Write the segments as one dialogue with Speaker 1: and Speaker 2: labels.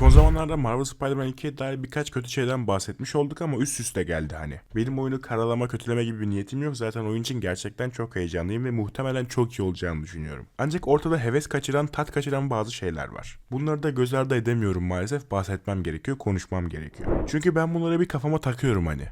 Speaker 1: Son zamanlarda Marvel Spider-Man 2'ye dair birkaç kötü şeyden bahsetmiş olduk ama üst üste geldi hani. Benim oyunu karalama, kötüleme gibi bir niyetim yok. Zaten oyun için gerçekten çok heyecanlıyım ve muhtemelen çok iyi olacağını düşünüyorum. Ancak ortada heves kaçıran, tat kaçıran bazı şeyler var. Bunları da göz ardı edemiyorum maalesef. Bahsetmem gerekiyor, konuşmam gerekiyor. Çünkü ben bunları bir kafama takıyorum hani.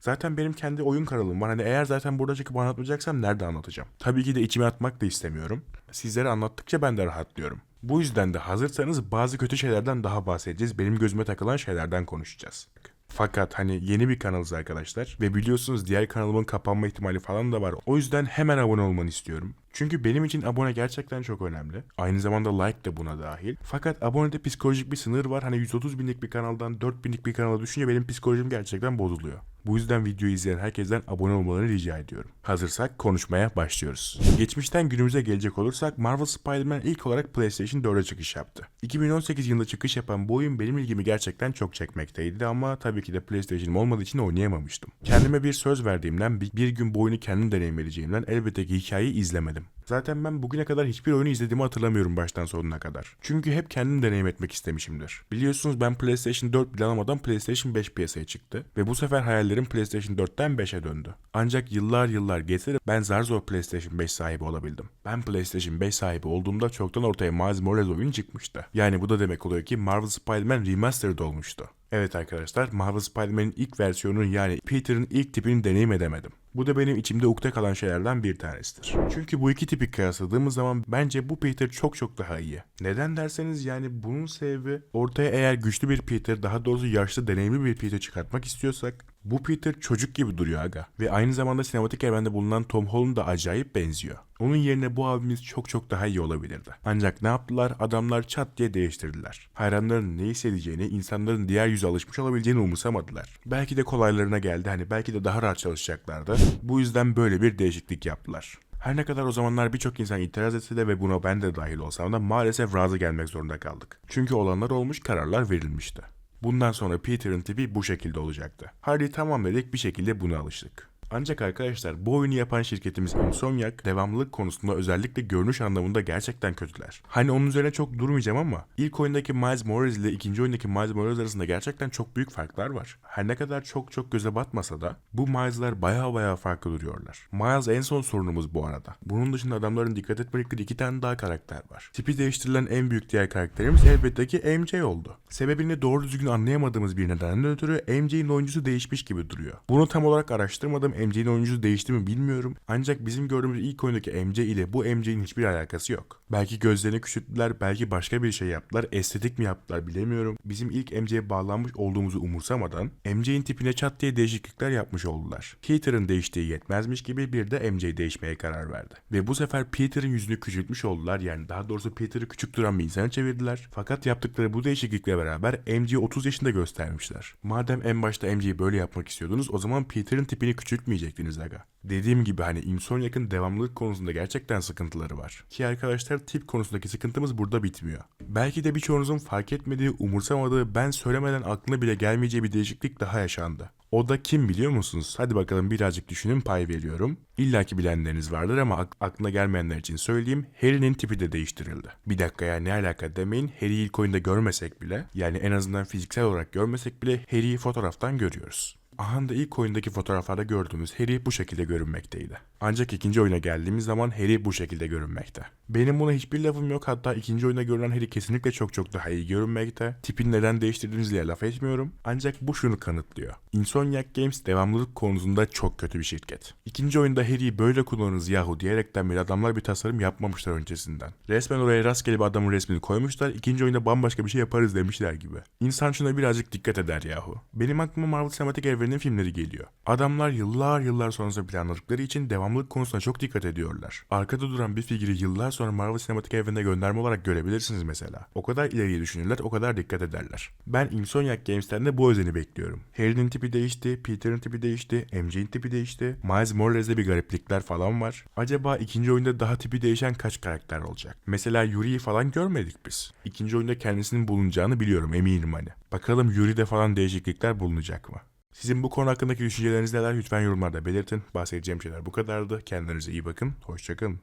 Speaker 1: Zaten benim kendi oyun kanalım var. Hani eğer zaten burada çıkıp anlatmayacaksam nerede anlatacağım? Tabii ki de içime atmak da istemiyorum. Sizlere anlattıkça ben de rahatlıyorum. Bu yüzden de hazırsanız bazı kötü şeylerden daha bahsedeceğiz. Benim gözüme takılan şeylerden konuşacağız. Fakat hani yeni bir kanalız arkadaşlar ve biliyorsunuz diğer kanalımın kapanma ihtimali falan da var. O yüzden hemen abone olmanı istiyorum. Çünkü benim için abone gerçekten çok önemli. Aynı zamanda like de buna dahil. Fakat abonede psikolojik bir sınır var. Hani 130 binlik bir kanaldan 4 binlik bir kanala düşünce benim psikolojim gerçekten bozuluyor. Bu yüzden videoyu izleyen herkesten abone olmalarını rica ediyorum. Hazırsak konuşmaya başlıyoruz. Geçmişten günümüze gelecek olursak Marvel Spider-Man ilk olarak PlayStation 4'e çıkış yaptı. 2018 yılında çıkış yapan bu oyun benim ilgimi gerçekten çok çekmekteydi ama tabii ki de PlayStation'ım olmadığı için oynayamamıştım. Kendime bir söz verdiğimden bir, gün bu oyunu kendim deneyimleyeceğimden elbette ki hikayeyi izlemedim. Zaten ben bugüne kadar hiçbir oyunu izlediğimi hatırlamıyorum baştan sonuna kadar. Çünkü hep kendim deneyim etmek istemişimdir. Biliyorsunuz ben PlayStation 4 bile almadan PlayStation 5 piyasaya çıktı. Ve bu sefer hayallerim PlayStation 4'ten 5'e döndü. Ancak yıllar yıllar geçti de ben zar zor PlayStation 5 sahibi olabildim. Ben PlayStation 5 sahibi olduğumda çoktan ortaya Miles Morales oyun çıkmıştı. Yani bu da demek oluyor ki Marvel Spider-Man Remastered olmuştu. Evet arkadaşlar Marvel Spider-Man'in ilk versiyonunu yani Peter'ın ilk tipini deneyim edemedim. Bu da benim içimde ukde kalan şeylerden bir tanesidir. Çünkü bu iki tipi kıyasladığımız zaman bence bu Peter çok çok daha iyi. Neden derseniz yani bunun sebebi ortaya eğer güçlü bir Peter daha doğrusu yaşlı deneyimli bir Peter çıkartmak istiyorsak bu Peter çocuk gibi duruyor aga. Ve aynı zamanda sinematik evrende bulunan Tom Holland da acayip benziyor. Onun yerine bu abimiz çok çok daha iyi olabilirdi. Ancak ne yaptılar? Adamlar çat diye değiştirdiler. Hayranların ne hissedeceğini, insanların diğer yüze alışmış olabileceğini umursamadılar. Belki de kolaylarına geldi. Hani belki de daha rahat çalışacaklardı. Bu yüzden böyle bir değişiklik yaptılar. Her ne kadar o zamanlar birçok insan itiraz etse de ve buna ben de dahil olsam da maalesef razı gelmek zorunda kaldık. Çünkü olanlar olmuş kararlar verilmişti. Bundan sonra Peter'ın tipi bu şekilde olacaktı. Hadi tamam dedik bir şekilde buna alıştık. Ancak arkadaşlar bu oyunu yapan şirketimiz Insomniac devamlılık konusunda özellikle görünüş anlamında gerçekten kötüler. Hani onun üzerine çok durmayacağım ama ilk oyundaki Miles Morales ile ikinci oyundaki Miles Morales arasında gerçekten çok büyük farklar var. Her ne kadar çok çok göze batmasa da bu Miles'lar baya baya farklı duruyorlar. Miles en son sorunumuz bu arada. Bunun dışında adamların dikkat etmedikleri iki tane daha karakter var. Tipi değiştirilen en büyük diğer karakterimiz elbette ki MJ oldu. Sebebini doğru düzgün anlayamadığımız bir nedenden ötürü MJ'in oyuncusu değişmiş gibi duruyor. Bunu tam olarak araştırmadım. MJ'nin oyuncusu değişti mi bilmiyorum. Ancak bizim gördüğümüz ilk oyundaki MJ ile bu MJ'in hiçbir alakası yok. Belki gözlerini küçülttüler, belki başka bir şey yaptılar, estetik mi yaptılar bilemiyorum. Bizim ilk MJ'ye bağlanmış olduğumuzu umursamadan MJ'in tipine çat diye değişiklikler yapmış oldular. Peter'ın değiştiği yetmezmiş gibi bir de MJ değişmeye karar verdi. Ve bu sefer Peter'ın yüzünü küçültmüş oldular yani daha doğrusu Peter'ı küçük duran bir insana çevirdiler. Fakat yaptıkları bu değişiklikle beraber MJ'yi 30 yaşında göstermişler. Madem en başta MJ'yi böyle yapmak istiyordunuz o zaman Peter'ın tipini küçültmeyecektiniz aga. Dediğim gibi hani Insomniac'ın devamlılık konusunda gerçekten sıkıntıları var. Ki arkadaşlar tip konusundaki sıkıntımız burada bitmiyor. Belki de birçoğunuzun fark etmediği, umursamadığı, ben söylemeden aklına bile gelmeyeceği bir değişiklik daha yaşandı. O da kim biliyor musunuz? Hadi bakalım birazcık düşünün pay veriyorum. İlla ki bilenleriniz vardır ama ak- aklına gelmeyenler için söyleyeyim. Harry'nin tipi de değiştirildi. Bir dakika ya ne alaka demeyin. Harry'i ilk oyunda görmesek bile yani en azından fiziksel olarak görmesek bile Harry'i fotoğraftan görüyoruz. Aha da ilk oyundaki fotoğraflarda gördüğümüz Harry bu şekilde görünmekteydi. Ancak ikinci oyuna geldiğimiz zaman Harry bu şekilde görünmekte. Benim buna hiçbir lafım yok hatta ikinci oyunda görünen Harry kesinlikle çok çok daha iyi görünmekte. Tipini neden değiştirdiğinizle laf etmiyorum. Ancak bu şunu kanıtlıyor. Insomniac Games devamlılık konusunda çok kötü bir şirket. İkinci oyunda Harry'i böyle kullanırız yahu diyerekten bir adamlar bir tasarım yapmamışlar öncesinden. Resmen oraya rastgele bir adamın resmini koymuşlar. ikinci oyunda bambaşka bir şey yaparız demişler gibi. İnsan şuna birazcık dikkat eder yahu. Benim aklıma Marvel Sinematik Evreni'nin filmleri geliyor. Adamlar yıllar yıllar sonrasında planladıkları için devamlılık konusuna çok dikkat ediyorlar. Arkada duran bir figürü yıllar sonra Marvel Sinematik Evreni'ne gönderme olarak görebilirsiniz mesela. O kadar ileriye düşünürler, o kadar dikkat ederler. Ben Insomniac Games'ten de bu özeni bekliyorum. Harry'nin tipi değişti, Peter'ın tipi değişti, MJ'in tipi değişti. Miles Morales'de bir gariplikler falan var. Acaba ikinci oyunda daha tipi değişen kaç karakter olacak? Mesela Yuri'yi falan görmedik biz. İkinci oyunda kendisinin bulunacağını biliyorum eminim hani. Bakalım Yuri'de falan değişiklikler bulunacak mı? Sizin bu konu hakkındaki düşünceleriniz neler lütfen yorumlarda belirtin. Bahsedeceğim şeyler bu kadardı. Kendinize iyi bakın. Hoşçakalın.